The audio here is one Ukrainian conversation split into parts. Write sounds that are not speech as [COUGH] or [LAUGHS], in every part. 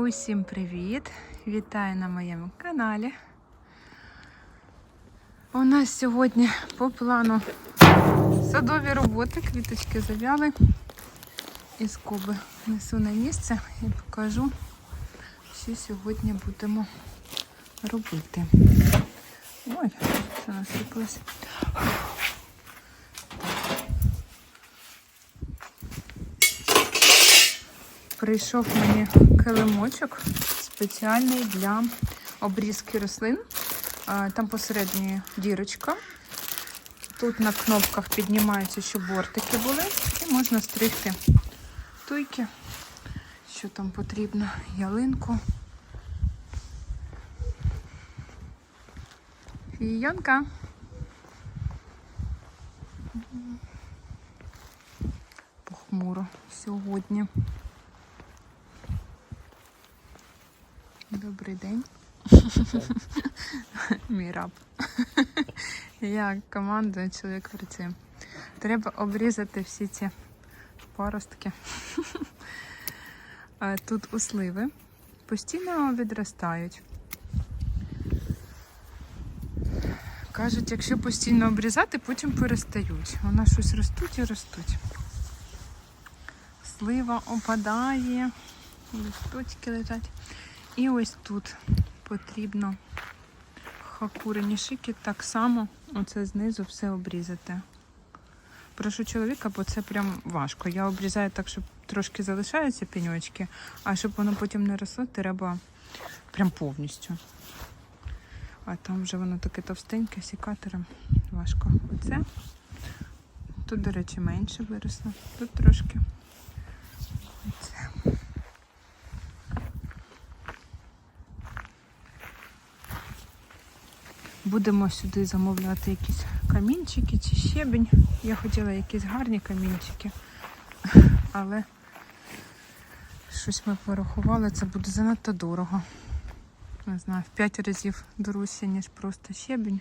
Усім привіт! Вітаю на моєму каналі. У нас сьогодні по плану садові роботи, квіточки зав'яли. Із коби несу на місце і покажу, що сьогодні будемо робити. Ой, що насипалось. Прийшов мені килимочок спеціальний для обрізки рослин. Там посередині дірочка. Тут на кнопках піднімаються, щоб бортики були, і можна стригти туйки, що там потрібно, ялинку. Фіянка. Похмуро сьогодні. Добрий день. Мій раб. Я командую, чоловік працює. Треба обрізати всі ці паростки. Тут у сливи постійно відростають. Кажуть, якщо постійно обрізати, потім перестають. Вона щось ростуть і ростуть. Слива опадає, листочки лежать. І ось тут потрібно хакурені шики так само оце знизу все обрізати. Прошу чоловіка, бо це прям важко. Я обрізаю так, щоб трошки залишаються пеньочки, а щоб воно потім не росло, треба прям повністю. А там вже воно таке товстеньке, сікатором важко. Оце. Тут, до речі, менше виросло. Тут трошки. Оце. Будемо сюди замовляти якісь камінчики чи щебінь. Я хотіла якісь гарні камінчики, але щось ми порахували, це буде занадто дорого. Не знаю, в 5 разів дорожче, ніж просто щебінь.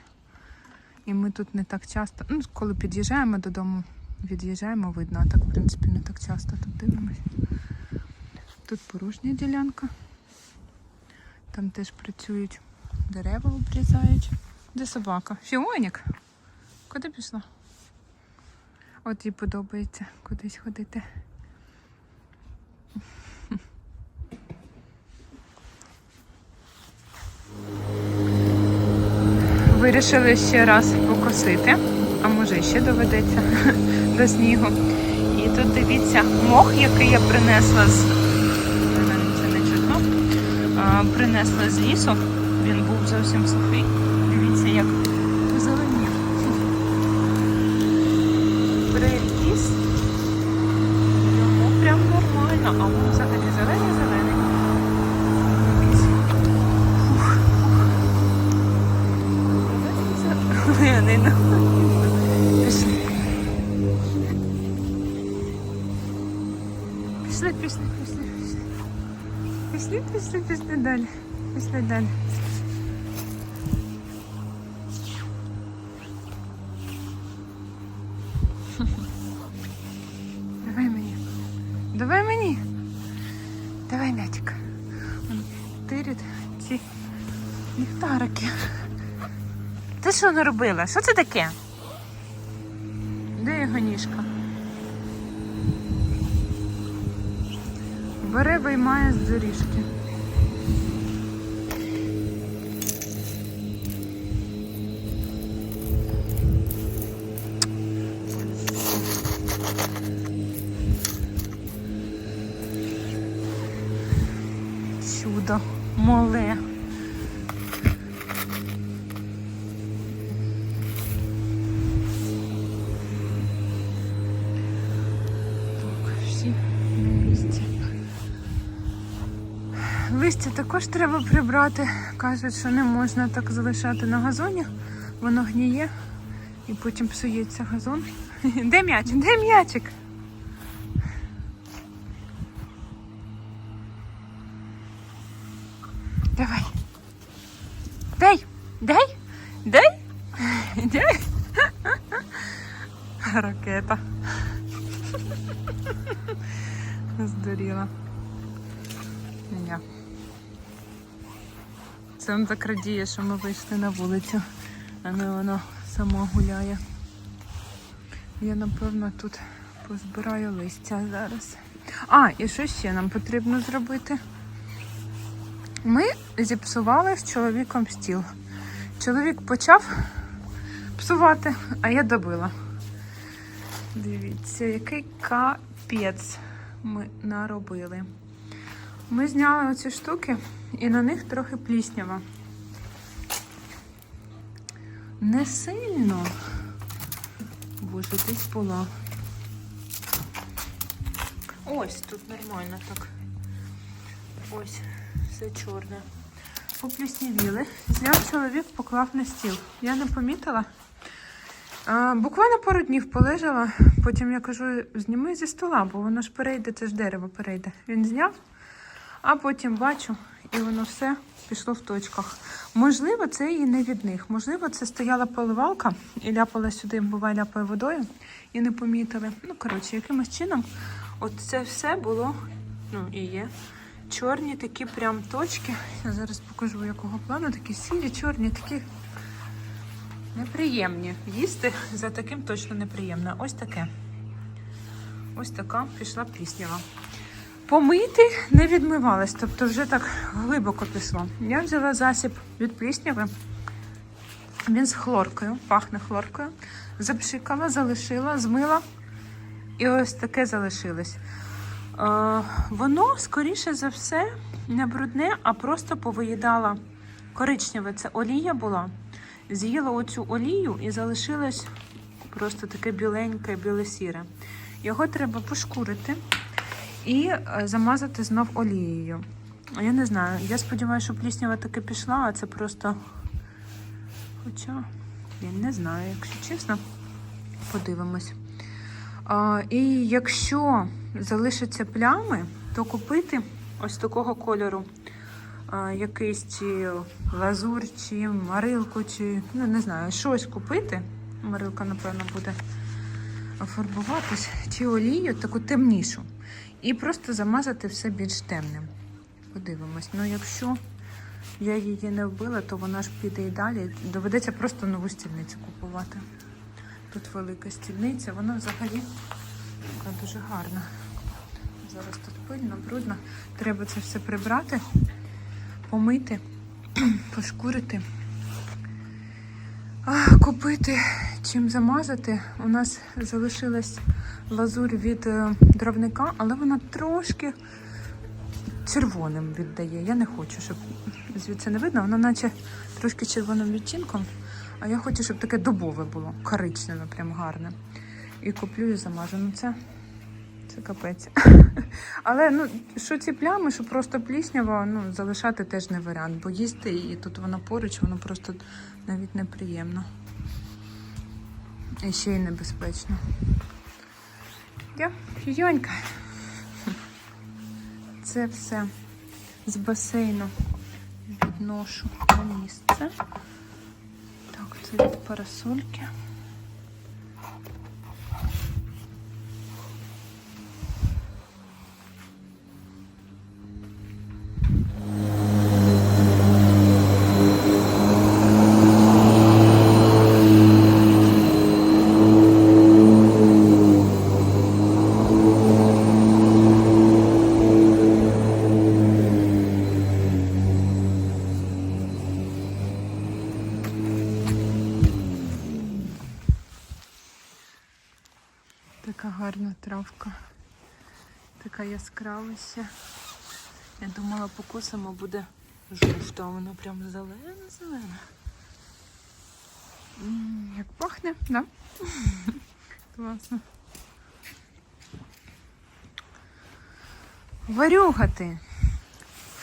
І ми тут не так часто, ну, коли під'їжджаємо додому, від'їжджаємо, видно, а так, в принципі, не так часто тут дивимося. Тут порожня ділянка. Там теж працюють дерева обрізають. Де собака? Фіонік? Куди пішла? От їй подобається кудись ходити. Вирішили ще раз покосити, а може ще доведеться [LAUGHS] до снігу. І тут дивіться мох, який я принесла з це не чутно. Принесла з лісу. Він був зовсім сухий. Дивіться, як зеленів. Приліз. Йому прям нормально, а він взагалі зелений зелений. Пішли. Пішли, пішли, пішли, пішли. Пішли, пішли, пішли далі. Пішли далі. Ліхтарики. Ти що не робила? Що це таке? Де його ніжка? Бере виймає з доріжки. Треба прибрати. Кажуть, що не можна так залишати на газоні. Воно гніє і потім псується газон. [LAUGHS] Де м'яч? Де м'ячик? Давай. Дай, дай, дай, [LAUGHS] дай. [LAUGHS] Ракета. Це він так радіє, що ми вийшли на вулицю, а не воно само гуляє. Я, напевно, тут позбираю листя зараз. А, і що ще нам потрібно зробити? Ми зіпсували з чоловіком стіл. Чоловік почав псувати, а я добила. Дивіться, який капець ми наробили. Ми зняли оці штуки і на них трохи пліснява. Не сильно. Боже, десь була. Ось тут нормально так. Ось, все чорне. Попліснявіли. Зняв чоловік, поклав на стіл. Я не помітила. А, буквально пару днів полежала, потім я кажу, зніми зі стола, бо воно ж перейде, це ж дерево перейде. Він зняв, а потім бачу, і воно все пішло в точках. Можливо, це і не від них. Можливо, це стояла поливалка і ляпала сюди, буває, ляпає водою, і не помітили. Ну, коротше, якимось чином, от це все було, ну і є. Чорні такі прям точки. Я зараз покажу якого плану. Такі сірі, чорні, такі неприємні. Їсти за таким точно неприємно. Ось таке. Ось така пішла пліснява. Помити не відмивалась, тобто вже так глибоко пішло. Я взяла засіб від плісняви. Він з хлоркою, пахне хлоркою. Запшикала, залишила, змила. І ось таке залишилось. Е, воно, скоріше за все, не брудне, а просто повиїдала коричневе. Це олія була. З'їла оцю олію і залишилось просто таке біленьке, біле-сіре. Його треба пошкурити і е, замазати знов олією. Я не знаю. Я сподіваюся, що пліснява таки пішла, а це просто. Хоча, я не знаю, якщо чесно, подивимось. А, і якщо залишаться плями, то купити ось такого кольору якийсь чи лазур, чи марилку, чи ну не знаю, щось купити. Марилка, напевно, буде фарбуватись, чи олію, таку темнішу. І просто замазати все більш темним. Подивимось. Ну, якщо я її не вбила, то вона ж піде і далі. Доведеться просто нову стільницю купувати. Тут велика стільниця, вона взагалі така дуже гарна. Зараз тут пильно, брудно. Треба це все прибрати, помити, [CLEARS THROAT] пошкурити, купити, чим замазати. У нас залишилась лазурь від е, дровника, але вона трошки червоним віддає. Я не хочу, щоб звідси не видно, вона наче трошки червоним відтінком. А я хочу, щоб таке дубове було, коричневе, прям гарне. І куплю і замажу. Ну це, це капець. [LAUGHS] Але ну, що ці плями, що просто плісняво, ну, залишати теж не варіант, бо їсти і тут воно поруч, воно просто навіть неприємно. І ще й небезпечно. Я Йонька. Це все з басейну відношу на місце. Так, це від парасольки. Така гарна травка. Така яскрава. Я думала, покосимо буде жовта, а вона прям зелена-зелена. Як пахне, да? [LAUGHS] Класно. Варюга ти.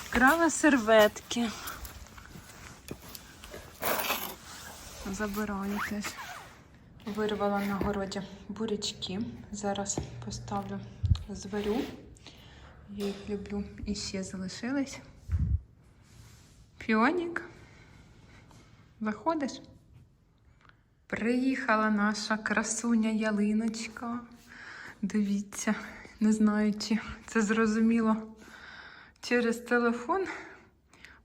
Вкрала серветки. Забираю теж. Вирвала на городі бурячки. Зараз поставлю, зварю. Я їх люблю. І ще залишились. Піонік. Заходиш? Приїхала наша красуня ялиночка. Дивіться, не знаю, чи це зрозуміло через телефон.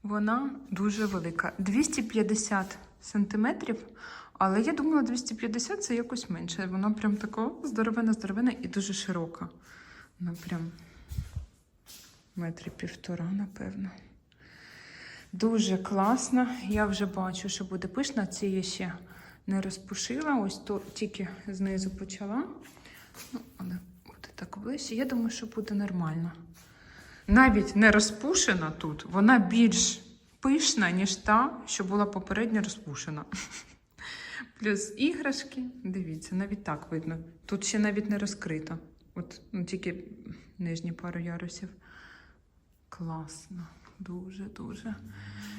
Вона дуже велика. 250 сантиметрів. Але я думала, 250 це якось менше. Вона прям така здоровена, здоровена і дуже широка. Вона прям метри півтора, напевно. Дуже класна. Я вже бачу, що буде пишна. Ці я ще не розпушила. Ось то тільки знизу почала. Ну, але буде так ближче. Я думаю, що буде нормально. Навіть не розпушена тут, вона більш пишна, ніж та, що була попередньо розпушена. Плюс іграшки. Дивіться, навіть так видно. Тут ще навіть не розкрито. От ну, тільки нижні пару ярусів. Класно. Дуже, дуже.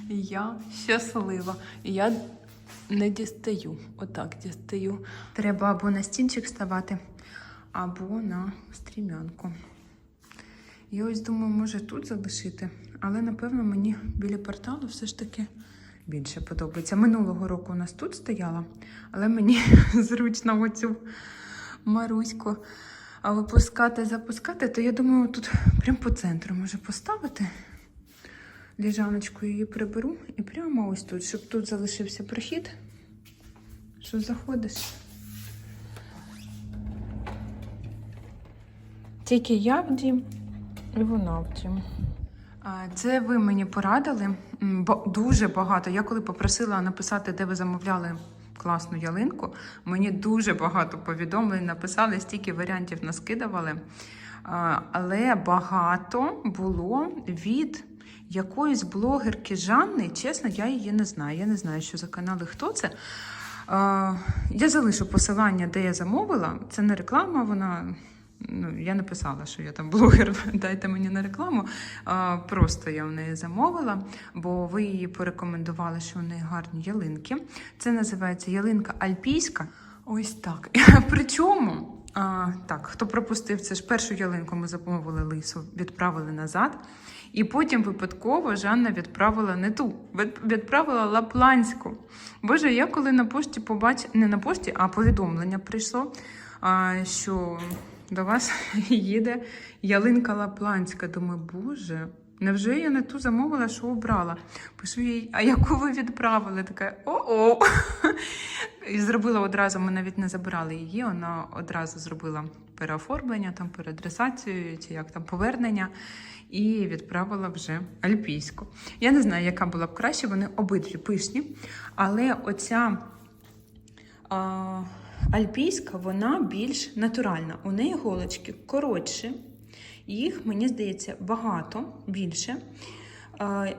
Я щаслива. Я не дістаю. Отак дістаю. Треба або на стінчик ставати, або на стрімянку. Я ось думаю, може тут залишити, але напевно мені біля порталу все ж таки більше подобається. Минулого року у нас тут стояла, але мені [LAUGHS] зручно оцю Маруську випускати, запускати, то я думаю, тут прямо по центру може поставити. Ліжаночку її приберу і прямо ось тут, щоб тут залишився прохід. Що заходиш? Тільки я в дім і вона в дім. Це ви мені порадили дуже багато. Я коли попросила написати, де ви замовляли класну ялинку, мені дуже багато повідомлень написали, стільки варіантів наскидували. Але багато було від якоїсь блогерки Жанни. Чесно, я її не знаю. Я не знаю, що за канали, хто це. Я залишу посилання, де я замовила. Це не реклама, вона. Ну, я не писала, що я там блогер, [LAUGHS] дайте мені на рекламу. А, просто я в неї замовила, бо ви її порекомендували, що в неї гарні ялинки. Це називається ялинка альпійська. Ось так. [LAUGHS] Причому, а, так, хто пропустив, це ж першу ялинку ми замовили лису, відправили назад. І потім випадково Жанна відправила не ту, відправила лапландську. Боже, я коли на пошті побачила, не на пошті, а повідомлення прийшло, а, що до вас [LAUGHS] їде ялинка лапландська. Думаю, боже, невже я не ту замовила, що обрала? Пишу їй, а яку ви відправили? Така о-о. І зробила одразу, ми навіть не забирали її, вона одразу зробила переоформлення, там переадресацію, чи як там повернення, і відправила вже альпійську. Я не знаю, яка була б краще, вони обидві пишні, але оця. А, Альпійська, вона більш натуральна. У неї голочки коротші, їх, мені здається, багато більше.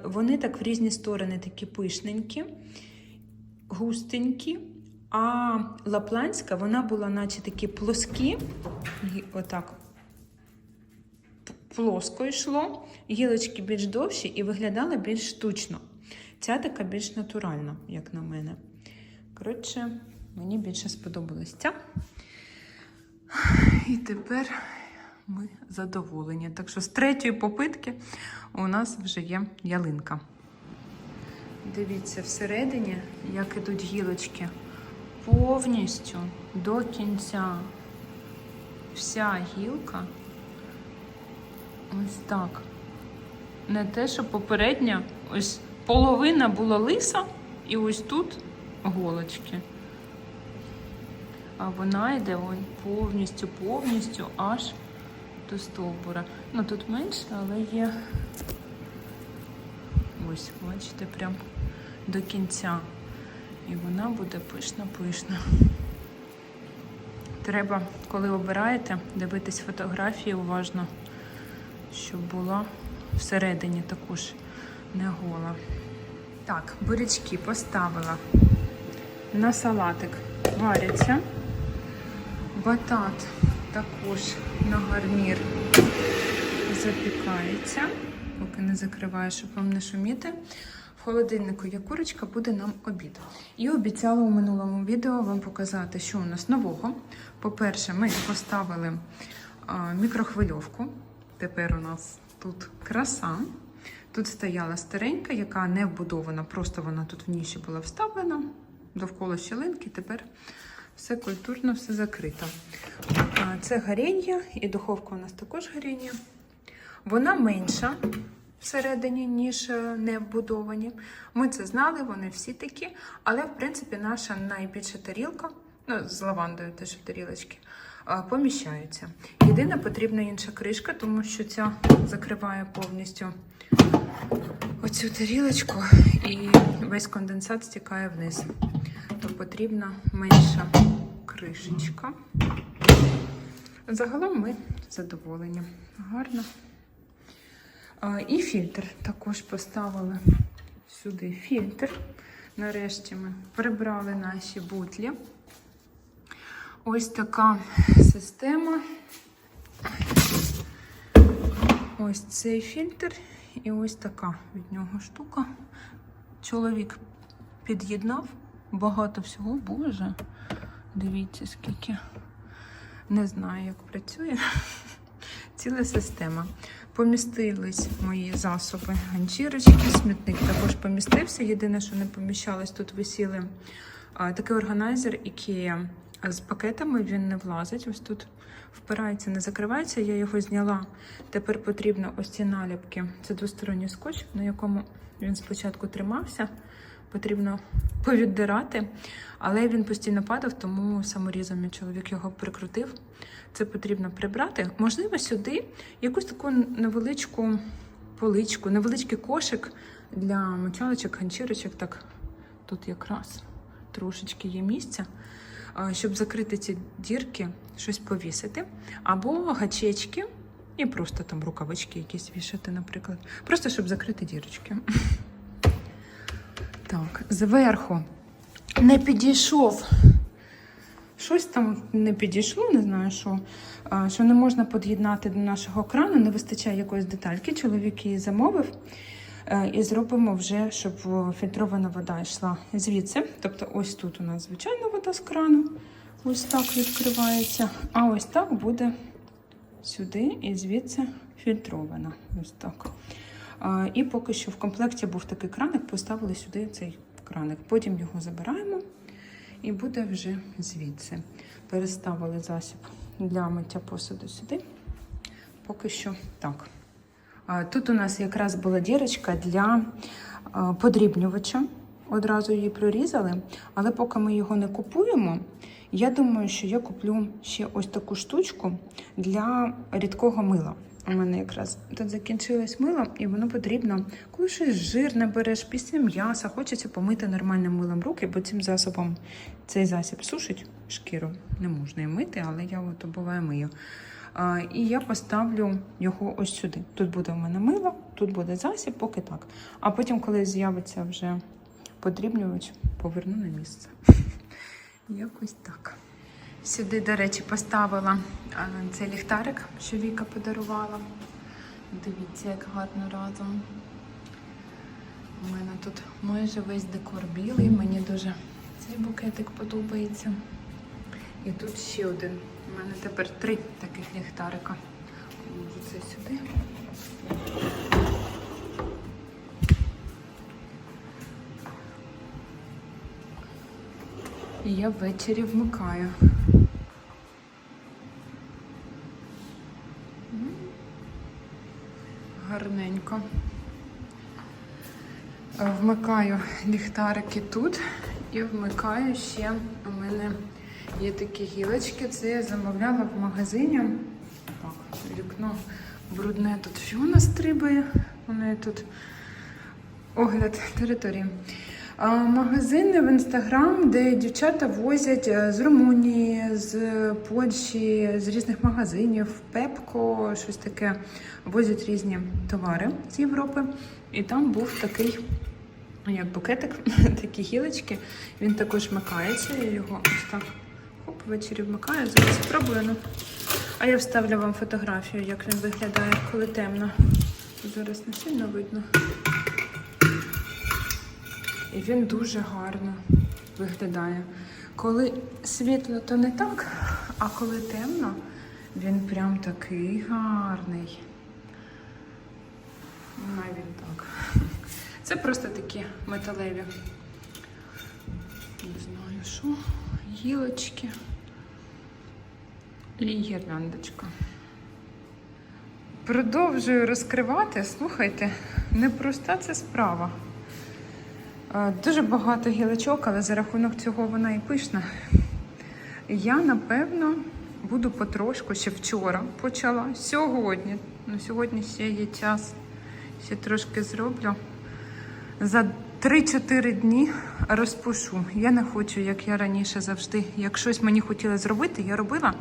Вони так в різні сторони такі пишненькі, густенькі. А лапландська, вона була, наче такі плоскі, отак плоско йшло, гілочки більш довші і виглядала більш штучно. Ця така більш натуральна, як на мене. Коротше, мені більше сподобалась ця. І тепер ми задоволені. Так що з третьої попитки у нас вже є ялинка. Дивіться, всередині, як ідуть гілочки, повністю до кінця. Вся гілка ось так. Не те, що попередня, ось половина була лиса, і ось тут голочки. А вона йде ой, повністю, повністю аж до стовбура. Ну тут менше, але є. Ось, бачите, прям до кінця. І вона буде пишна-пишна. Треба, коли обираєте, дивитись фотографії уважно, щоб була всередині також не гола. Так, бурячки поставила на салатик варяться. Батат також на гарнір запікається, поки не закриваю, щоб вам не шуміти. В холодильнику є курочка, буде нам обід. І обіцяла у минулому відео вам показати, що у нас нового. По-перше, ми поставили мікрохвильовку. Тепер у нас тут краса. Тут стояла старенька, яка не вбудована, просто вона тут в ніші була вставлена довкола щілинки. Тепер все культурно, все закрито. Це гаріння, і духовка у нас також гаріння. Вона менша, всередині, ніж е, не вбудовані. Ми це знали, вони всі такі. Але, в принципі, наша найбільша тарілка, ну, з лавандою теж тарілочки, е, поміщаються. Єдине, потрібна інша кришка, тому що ця закриває повністю оцю тарілочку і весь конденсат стікає вниз. Потрібна менша кришечка. Загалом ми задоволені. Гарно. І фільтр також поставили сюди фільтр. Нарешті ми прибрали наші бутлі. Ось така система. Ось цей фільтр і ось така від нього штука. Чоловік під'єднав багато всього, боже. Дивіться, скільки не знаю, як працює. [LAUGHS] Ціла система. Помістились мої засоби ганчірочки, смітник також помістився. Єдине, що не поміщалось, тут висіли а, такий органайзер IKEA з пакетами, він не влазить. Ось тут впирається, не закривається. Я його зняла. Тепер потрібно ось ці наліпки. Це двосторонній скотч, на якому він спочатку тримався. Потрібно повіддирати, але він постійно падав, тому саморізом мій чоловік його прикрутив. Це потрібно прибрати. Можливо, сюди якусь таку невеличку поличку, невеличкий кошик для мочалочок, ганчірочок. Так, тут якраз трошечки є місця, щоб закрити ці дірки, щось повісити. Або гачечки, і просто там рукавички якісь вішати, наприклад. Просто щоб закрити дірочки. [LAUGHS] Так, зверху не підійшов. Щось там не підійшло, не знаю що. Що не можна під'єднати до нашого крану, не вистачає якоїсь детальки. Чоловік її замовив. Е, І зробимо вже, щоб фільтрована вода йшла звідси. Тобто, ось тут у нас звичайна вода з крану. Ось так відкривається. А ось так буде сюди і звідси фільтрована. Ось так. І поки що в комплекті був такий краник, поставили сюди цей краник. Потім його забираємо і буде вже звідси. Переставили засіб для миття посуду сюди. Поки що так. Тут у нас якраз була дірочка для подрібнювача. Одразу її прорізали, але поки ми його не купуємо, я думаю, що я куплю ще ось таку штучку для рідкого мила. У мене якраз тут закінчилось мило, і воно потрібно, коли щось жирне береш після м'яса, хочеться помити нормальним милом руки, бо цим засобом цей засіб сушить шкіру. Не можна і мити, але я от буває мию. А, і я поставлю його ось сюди. Тут буде в мене мило, тут буде засіб, поки так. А потім, коли з'явиться вже подрібнювач, поверну на місце. [LAUGHS] Якось так. Сюди, до речі, поставила цей ліхтарик, що Віка подарувала. Дивіться, як гарно разом. У мене тут майже весь декор білий, мені дуже цей букетик подобається. І тут ще один. У мене тепер три таких ліхтарика. Можу це сюди. І я ввечері вмикаю. Гарненько. Е, Вмикаю ліхтарики тут і вмикаю ще у мене є такі гілочки. Це я замовляла в магазині. Так, вікно брудне тут Що у нас стрибає. У неї тут огляд території. Магазини в інстаграм, де дівчата возять е, з Румунії, з Польщі, з різних магазинів, Пепко, щось таке. Возять різні товари з Європи. І там був такий, як букетик, [LAUGHS] такі гілочки. Він також вмикається. Я його ось так хоп, ввечері вмикаю. Зараз спробую. Ну. А я вставлю вам фотографію, як він виглядає, коли темно. Зараз не сильно видно. І він дуже гарно виглядає. Коли світло, то не так, а коли темно, він прям такий гарний. Навіть так. Це просто такі металеві. Не знаю що. Гілочки. І гірляндочка. Продовжую розкривати. Слухайте, непроста це справа. Дуже багато гілочок, але за рахунок цього вона і пишна. Я, напевно, буду потрошку, ще вчора почала. Сьогодні. Ну, сьогодні ще є час. Ще трошки зроблю. За 3-4 дні розпушу. Я не хочу, як я раніше завжди. Як щось мені хотіла зробити, я робила.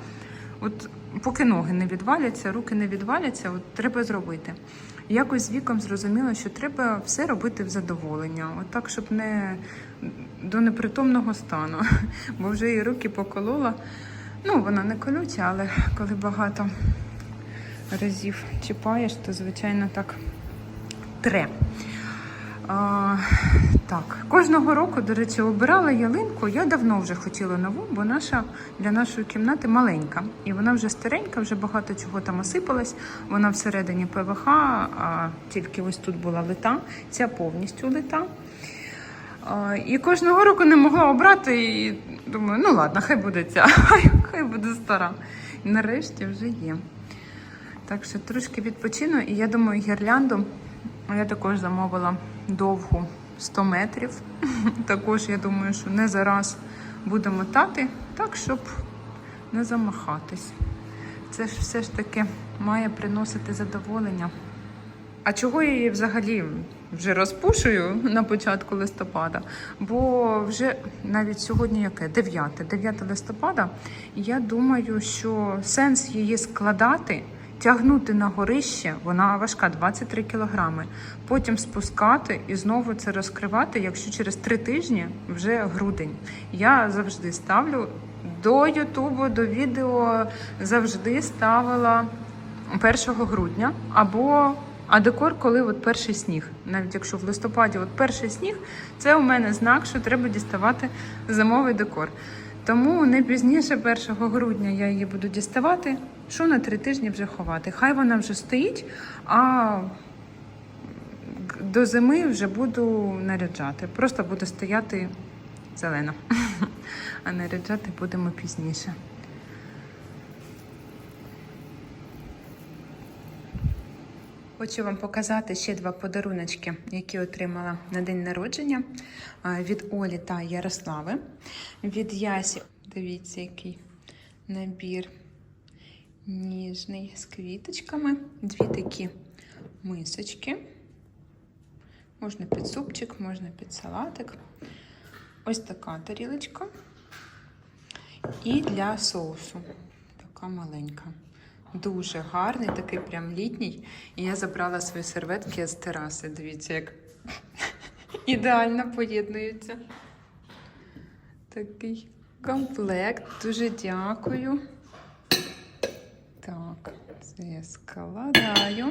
От поки ноги не відваляться, руки не відваляться, от треба зробити. Якось з віком зрозуміла, що треба все робити в задоволення, от щоб не до непритомного стану. [LAUGHS] Бо вже її руки поколола. Ну, вона не колюча, але коли багато разів чіпаєш, то звичайно так тре. А, так, кожного року, до речі, обирала ялинку. Я давно вже хотіла нову, бо наша для нашої кімнати маленька. І вона вже старенька, вже багато чого там осипалась. Вона всередині ПВХ, а тільки ось тут була лита, ця повністю лита. А, і кожного року не могла обрати. І думаю, ну ладно, хай буде ця, [LAUGHS] хай, буде стара. Нарешті вже є. Так що трошки відпочину, і я думаю, гірлянду я також замовила довгу 100 метрів. [LAUGHS] Також я думаю, що не зараз буду мотати, так, щоб не замахатись. Це ж все ж таки має приносити задоволення. А чого я її взагалі вже розпушую на початку листопада? Бо вже навіть сьогодні яке? 9, 9 листопада. Я думаю, що сенс її складати, тягнути на горище, вона важка 23 кілограми. Потім спускати і знову це розкривати, якщо через 3 тижні вже грудень. Я завжди ставлю до Ютубу, до відео завжди ставила 1 грудня або а декор, коли от перший сніг. Навіть якщо в листопаді от перший сніг, це у мене знак, що треба діставати зимовий декор. Тому не пізніше 1 грудня я її буду діставати, що на три тижні вже ховати. Хай вона вже стоїть, а до зими вже буду наряджати. Просто буде стояти зелена. [LAUGHS] А наряджати будемо пізніше. Хочу вам показати ще два подаруночки, які отримала на день народження від Олі та Ярослави. Від Ясі, дивіться, який набір ніжний з квіточками. Дві такі мисочки. Можна під супчик, можна під салатик. Ось така тарілочка. І для соусу. Така маленька. Дуже гарний, такий прям літній. І я забрала свої серветки з тераси. Дивіться, як [LAUGHS] ідеально поєднуються. Такий комплект. Дуже дякую. Так, це я складаю.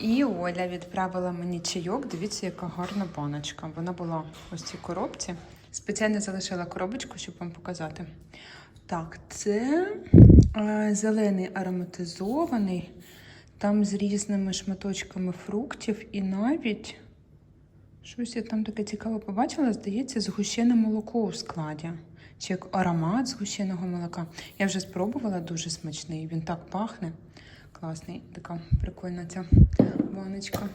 І Оля відправила мені чайок. Дивіться, яка гарна баночка. Вона була ось в цій коробці. Спеціально залишила коробочку, щоб вам показати. Так, це е, зелений ароматизований, там з різними шматочками фруктів і навіть щось я там таке цікаве побачила, здається, згущене молоко у складі. Чи як аромат згущеного молока. Я вже спробувала дуже смачний. Він так пахне. Класний, така прикольна ця баночка.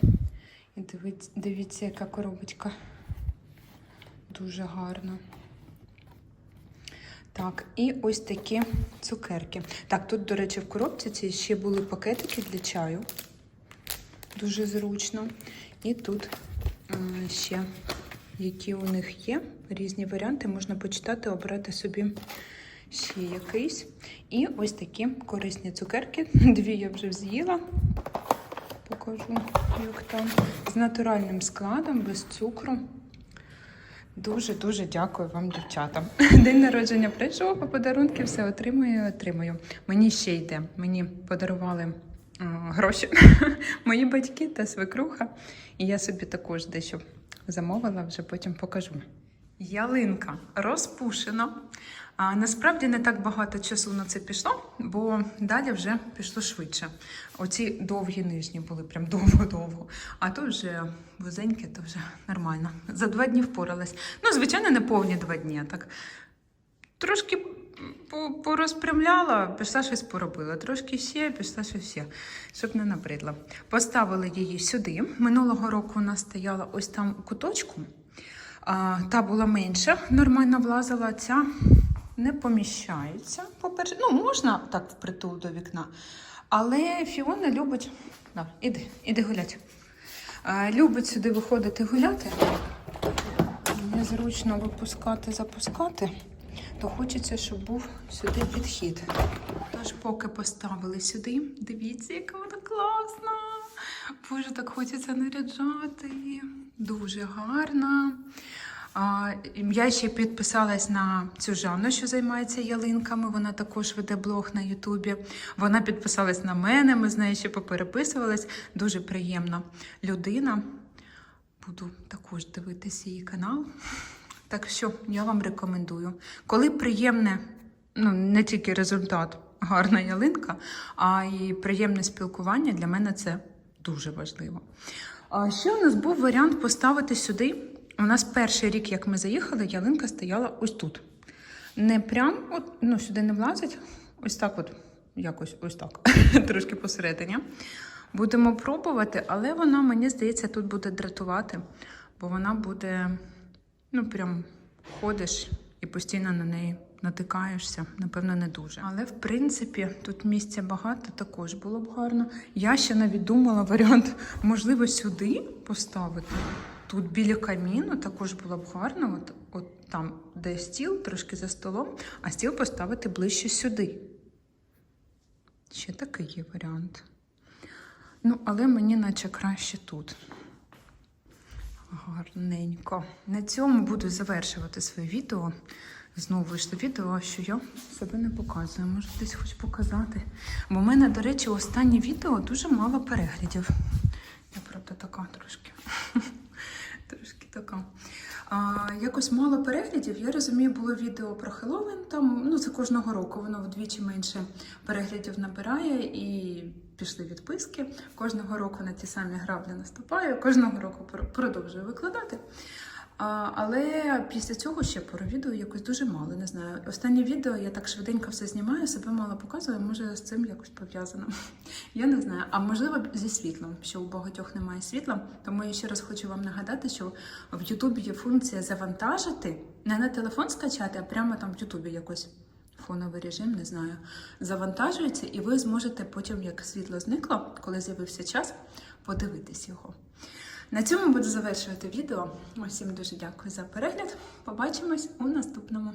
І дивіться, дивіться, яка коробочка. Дуже гарна. Так, і ось такі цукерки. Так, тут, до речі, в коробці ці ще були пакетики для чаю. Дуже зручно. І тут ще, які у них є, різні варіанти, можна почитати, обрати собі ще якийсь. І ось такі корисні цукерки. [LAUGHS] Дві я вже з'їла. Покажу, як там. З натуральним складом, без цукру. Дуже-дуже дякую вам, дівчата. [LAUGHS] День народження прийшов, а подарунки все отримую і отримую. Мені ще йде. Мені подарували гроші [LAUGHS] мої батьки та свекруха. І я собі також дещо замовила, вже потім покажу. Ялинка розпушена. А, насправді не так багато часу на це пішло, бо далі вже пішло швидше. Оці довгі нижні були прям довго-довго. А тут вже вузеньке, то вже нормально. За два дні впоралась. Ну, звичайно, не повні два дні, так трошки порозпрямляла, пішла щось поробила. Трошки ще, пішла щось ще, щоб не набридла. Поставили її сюди. Минулого року вона стояла ось там у куточку. А, та була менша, нормально влазила, ця не поміщається. По-перше, ну, можна так впритул до вікна. Але Фіона любить. Да, іди, іди гуляти. А, любить сюди виходити гуляти. Незручно випускати, запускати, то хочеться, щоб був сюди підхід. Тож, поки поставили сюди, дивіться, яка вона класна. Боже, так хочеться наряджати. Дуже гарна. Я ще підписалась на цю Жанну, що займається ялинками. Вона також веде блог на Ютубі. Вона підписалась на мене. Ми з нею ще попереписувались. Дуже приємна людина. Буду також дивитися її канал. Так що я вам рекомендую. Коли приємне, ну не тільки результат, гарна ялинка, а й приємне спілкування, для мене це дуже важливо. А ще у нас був варіант поставити сюди. У нас перший рік, як ми заїхали, ялинка стояла ось тут. Не прям, от, ну, сюди не влазить, ось так от, якось ось так, [LAUGHS] трошки посередині. Будемо пробувати, але вона, мені здається, тут буде дратувати, бо вона буде, ну, прям ходиш і постійно на неї натикаєшся. Напевно, не дуже. Але в принципі тут місця багато, також було б гарно. Я ще навіть думала варіант, можливо, сюди поставити. Тут біля каміну також було б гарно. От, от там, де стіл, трошки за столом, а стіл поставити ближче сюди. Ще такий є варіант. Ну, але мені наче краще тут. Гарненько. На цьому буду завершувати своє відео. Знову вийшло відео, що я себе не показую. Може, десь хоч показати. Бо в мене, до речі, останнє відео дуже мало переглядів. Я, правда, така трошки. [LAUGHS] Трошки така. А, якось мало переглядів. Я розумію, було відео про Хеллоуін. Там ну це кожного року. Воно вдвічі менше переглядів набирає і пішли відписки. Кожного року на ті самі граблі наступаю. Кожного року пр- продовжую викладати. Але після цього ще пару відео якось дуже мало. Не знаю. Останнє відео я так швиденько все знімаю, себе мало показую. Може з цим якось пов'язано. [LAUGHS] Я не знаю. А можливо зі світлом, що у багатьох немає світла. Тому я ще раз хочу вам нагадати, що в Ютубі є функція завантажити, не на телефон скачати, а прямо там в Ютубі якось. Фоновий режим, не знаю, завантажується, і ви зможете потім, як світло зникло, коли з'явився час, подивитись його. На цьому буду завершувати відео. Усім дуже дякую за перегляд. Побачимось у наступному.